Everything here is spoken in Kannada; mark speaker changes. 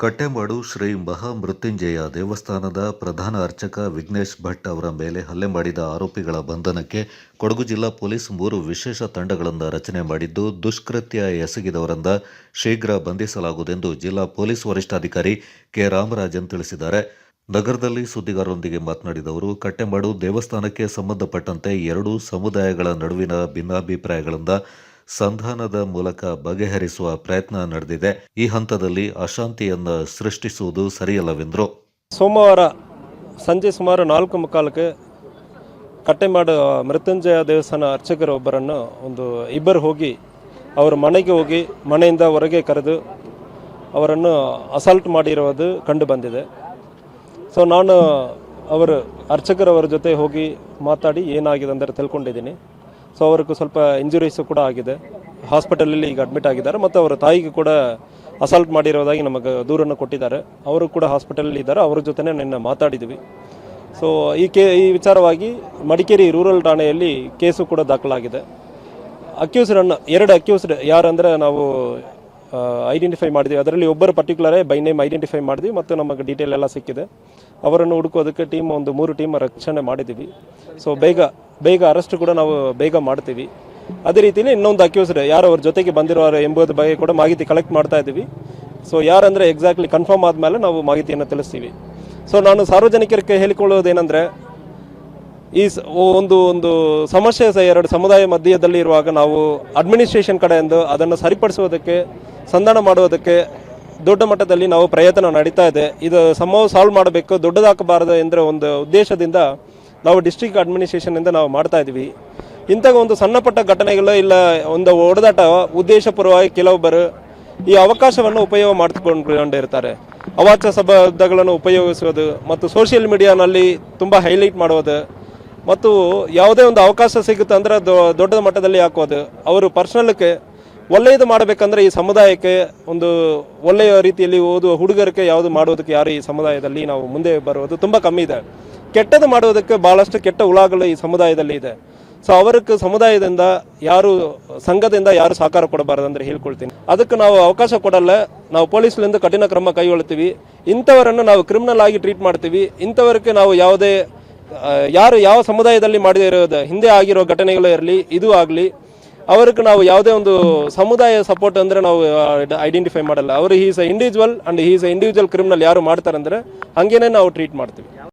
Speaker 1: ಕಟ್ಟೆಮಾಡು ಶ್ರೀ ಮಹಾಮೃತ್ಯುಂಜಯ ದೇವಸ್ಥಾನದ ಪ್ರಧಾನ ಅರ್ಚಕ ವಿಘ್ನೇಶ್ ಭಟ್ ಅವರ ಮೇಲೆ ಹಲ್ಲೆ ಮಾಡಿದ ಆರೋಪಿಗಳ ಬಂಧನಕ್ಕೆ ಕೊಡಗು ಜಿಲ್ಲಾ ಪೊಲೀಸ್ ಮೂರು ವಿಶೇಷ ತಂಡಗಳನ್ನು ರಚನೆ ಮಾಡಿದ್ದು ದುಷ್ಕೃತ್ಯ ಎಸಗಿದವರಿಂದ ಶೀಘ್ರ ಬಂಧಿಸಲಾಗುವುದೆಂದು ಜಿಲ್ಲಾ ಪೊಲೀಸ್ ವರಿಷ್ಠಾಧಿಕಾರಿ ಕೆ ರಾಮರಾಜನ್ ತಿಳಿಸಿದ್ದಾರೆ. ನಗರದಲ್ಲಿ ಸುದ್ದಿಗಾರರೊಂದಿಗೆ ಮಾತನಾಡಿದ ಅವರು ಕಟ್ಟೆಮಾಡು ದೇವಸ್ಥಾನಕ್ಕೆ ಸಂಬಂಧಪಟ್ಟಂತೆ ಎರಡೂ ಸಮುದಾಯಗಳ ನಡುವಿನ ಭಿನ್ನಾಭಿಪ್ರಾಯಗಳಿಂದ ಸಂಧಾನದ ಮೂಲಕ ಬಗೆಹರಿಸುವ ಪ್ರಯತ್ನ ನಡೆದಿದೆ. ಈ ಹಂತದಲ್ಲಿ ಅಶಾಂತಿಯನ್ನು ಸೃಷ್ಟಿಸುವುದು ಸರಿಯಲ್ಲವೆಂದರು.
Speaker 2: ಸೋಮವಾರ ಸಂಜೆ ಸುಮಾರು ನಾಲ್ಕು ಮುಕ್ಕಾಲಕ್ಕೆ ಕಟ್ಟೆಮಾಡು ಮೃತ್ಯುಂಜಯ ದೇವಸ್ಥಾನ ಅರ್ಚಕರೊಬ್ಬರನ್ನು ಒಂದು ಇಬ್ಬರು ಹೋಗಿ ಅವರ ಮನೆಗೆ ಹೋಗಿ ಮನೆಯಿಂದ ಹೊರಗೆ ಕರೆದು ಅವರನ್ನು ಅಸಾಲ್ಟ್ ಮಾಡಿರುವುದು ಕಂಡು ಬಂದಿದೆ. ಸೊ ನಾನು ಅವರು ಅರ್ಚಕರವರ ಜೊತೆ ಹೋಗಿ ಮಾತಾಡಿ ಏನಾಗಿದೆ ಅಂದರೆ ತಿಳ್ಕೊಂಡಿದ್ದೀನಿ. ಸೊ ಅವ್ರಿಗೂ ಸ್ವಲ್ಪ ಇಂಜುರೀಸು ಕೂಡ ಆಗಿದೆ. ಹಾಸ್ಪಿಟಲಲ್ಲಿ ಈಗ ಅಡ್ಮಿಟ್ ಆಗಿದ್ದಾರೆ ಮತ್ತು ಅವರ ತಾಯಿಗೆ ಕೂಡ ಅಸಾಲ್ಟ್ ಮಾಡಿರೋದಾಗಿ ನಮಗೆ ದೂರನ್ನು ಕೊಟ್ಟಿದ್ದಾರೆ. ಅವರು ಕೂಡ ಹಾಸ್ಪಿಟಲಲ್ಲಿ ಇದ್ದಾರೆ. ಅವ್ರ ಜೊತೆನೇ ನಿನ್ನೆ ಮಾತಾಡಿದ್ವಿ. ಸೊ ಈ ಕೇ, ಈ ವಿಚಾರವಾಗಿ ಮಡಿಕೇರಿ ರೂರಲ್ ಠಾಣೆಯಲ್ಲಿ ಕೇಸು ಕೂಡ ದಾಖಲಾಗಿದೆ. ಅಕ್ಯೂಸ್ಡನ್ನು ಎರಡು ಅಕ್ಯೂಸ್ಡ್ ಯಾರಂದರೆ ನಾವು ಐಡೆಂಟಿಫೈ ಮಾಡಿದ್ವಿ. ಅದರಲ್ಲಿ ಒಬ್ಬರು ಪರ್ಟಿಕ್ಯುಲರೇ ಬೈ ನೇಮ್ ಐಡೆಂಟಿಫೈ ಮಾಡಿದ್ವಿ ಮತ್ತು ನಮಗೆ ಡೀಟೇಲ್ ಎಲ್ಲ ಸಿಕ್ಕಿದೆ. ಅವರನ್ನು ಹುಡುಕೋದಕ್ಕೆ ಟೀಮ್ ಒಂದು ಮೂರು ಟೀಮ್ ರಕ್ಷಣೆ ಮಾಡಿದ್ದೀವಿ. ಸೊ ಬೇಗ ಬೇಗ ಅರೆಸ್ಟ್ ಕೂಡ ನಾವು ಬೇಗ ಮಾಡ್ತೀವಿ. ಅದೇ ರೀತಿಯಲ್ಲಿ ಇನ್ನೊಂದು ಅಕ್ಯೂಸ್ಡ್ ಯಾರು ಅವ್ರ ಜೊತೆಗೆ ಬಂದಿರೋರು ಎಂಬುದ್ರ ಬಗ್ಗೆ ಕೂಡ ಮಾಹಿತಿ ಕಲೆಕ್ಟ್ ಮಾಡ್ತಾ ಇದ್ದೀವಿ. ಸೊ ಯಾರಂದರೆ ಎಕ್ಸಾಕ್ಟ್ಲಿ ಕನ್ಫರ್ಮ್ ಆದಮೇಲೆ ನಾವು ಮಾಹಿತಿಯನ್ನು ತಿಳಿಸ್ತೀವಿ. ಸೊ ನಾನು ಸಾರ್ವಜನಿಕರಿಗೆ ಹೇಳಿಕೊಳ್ಳೋದೇನೆಂದರೆ ಈ ಒಂದು ಒಂದು ಸಮಸ್ಯೆ ಸಹ ಎರಡು ಸಮುದಾಯ ಮಧ್ಯದಲ್ಲಿ ಇರುವಾಗ ನಾವು ಅಡ್ಮಿನಿಸ್ಟ್ರೇಷನ್ ಕಡೆಯಿಂದ ಅದನ್ನು ಸರಿಪಡಿಸುವುದಕ್ಕೆ ಸಂಧಾನ ಮಾಡುವುದಕ್ಕೆ ದೊಡ್ಡ ಮಟ್ಟದಲ್ಲಿ ನಾವು ಪ್ರಯತ್ನ ನಡೀತಾ ಇದೆ. ಇದು ಸಮೂಹ ಸಾಲ್ವ್ ಮಾಡಬೇಕು ದೊಡ್ಡದಾಕಬಾರದು ಎಂದರೆ ಒಂದು ಉದ್ದೇಶದಿಂದ ನಾವು ಡಿಸ್ಟ್ರಿಕ್ಟ್ ಅಡ್ಮಿನಿಸ್ಟ್ರೇಷನಿಂದ ನಾವು ಮಾಡ್ತಾ ಇದ್ದೀವಿ. ಇಂಥ ಒಂದು ಸಣ್ಣ ಪಟ್ಟ ಘಟನೆಗಳು ಇಲ್ಲ, ಒಂದು ಹೊಡೆದಾಟ ಉದ್ದೇಶಪೂರ್ವವಾಗಿ ಕೆಲವೊಬ್ಬರು ಈ ಅವಕಾಶವನ್ನು ಉಪಯೋಗ ಮಾಡಿಕೊಂಡಿರ್ತಾರೆ ಅವಾಚ್ಯ ಶಬ್ದಗಳನ್ನು ಉಪಯೋಗಿಸುವುದು ಮತ್ತು ಸೋಷಿಯಲ್ ಮೀಡಿಯಾನಲ್ಲಿ ತುಂಬ ಹೈಲೈಟ್ ಮಾಡುವುದು ಮತ್ತು ಯಾವುದೇ ಒಂದು ಅವಕಾಶ ಸಿಗುತ್ತೆ ಅಂದರೆ ದೊಡ್ಡ ಮಟ್ಟದಲ್ಲಿ ಹಾಕೋದು. ಅವರು ಪರ್ಸನಲ್ಗೆ ಒಳ್ಳೆಯದು ಮಾಡಬೇಕಂದ್ರೆ ಈ ಸಮುದಾಯಕ್ಕೆ ಒಂದು ಒಳ್ಳೆಯ ರೀತಿಯಲ್ಲಿ ಓದುವ ಹುಡುಗರಿಗೆ ಯಾವುದು ಮಾಡೋದಕ್ಕೆ ಯಾರು ಈ ಸಮುದಾಯದಲ್ಲಿ ನಾವು ಮುಂದೆ ಬರುವುದು ತುಂಬ ಕಮ್ಮಿ ಇದೆ. ಕೆಟ್ಟದ್ದು ಮಾಡುವುದಕ್ಕೆ ಭಾಳಷ್ಟು ಕೆಟ್ಟ ಹುಳಗಳು ಈ ಸಮುದಾಯದಲ್ಲಿ ಇದೆ. ಸೊ ಅವರಿಗೆ ಸಮುದಾಯದಿಂದ ಯಾರು, ಸಂಘದಿಂದ ಯಾರು ಸಹಕಾರ ಕೊಡಬಾರದು ಅಂದ್ರೆ ಹೇಳ್ಕೊಳ್ತೀನಿ. ಅದಕ್ಕೆ ನಾವು ಅವಕಾಶ ಕೊಡಲ್ಲ. ನಾವು ಪೊಲೀಸ್ಲಿಂದ ಕಠಿಣ ಕ್ರಮ ಕೈಗೊಳ್ತೀವಿ ಇಂಥವರನ್ನು ನಾವು ಕ್ರಿಮಿನಲ್ ಆಗಿ ಟ್ರೀಟ್ ಮಾಡ್ತೀವಿ. ಇಂಥವರಿಗೆ ನಾವು ಯಾವುದೇ ಯಾರು ಯಾವ ಸಮುದಾಯದಲ್ಲಿ ಮಾಡಿರೋದು ಹಿಂದೆ ಆಗಿರೋ ಘಟನೆಗಳು ಇರಲಿ, ಇದು ಆಗಲಿ ಅವ್ರಿಗೆ ನಾವು ಯಾವುದೇ ಒಂದು ಸಮುದಾಯ ಸಪೋರ್ಟ್ ಅಂದರೆ ನಾವು ಐಡೆಂಟಿಫೈ ಮಾಡಲ್ಲ. ಅವರು is a individual and is a individual criminal ಯಾರು ಮಾಡ್ತಾರೆ ಅಂದರೆ ಹಂಗೇನೆ ನಾವು ಟ್ರೀಟ್ ಮಾಡ್ತೀವಿ.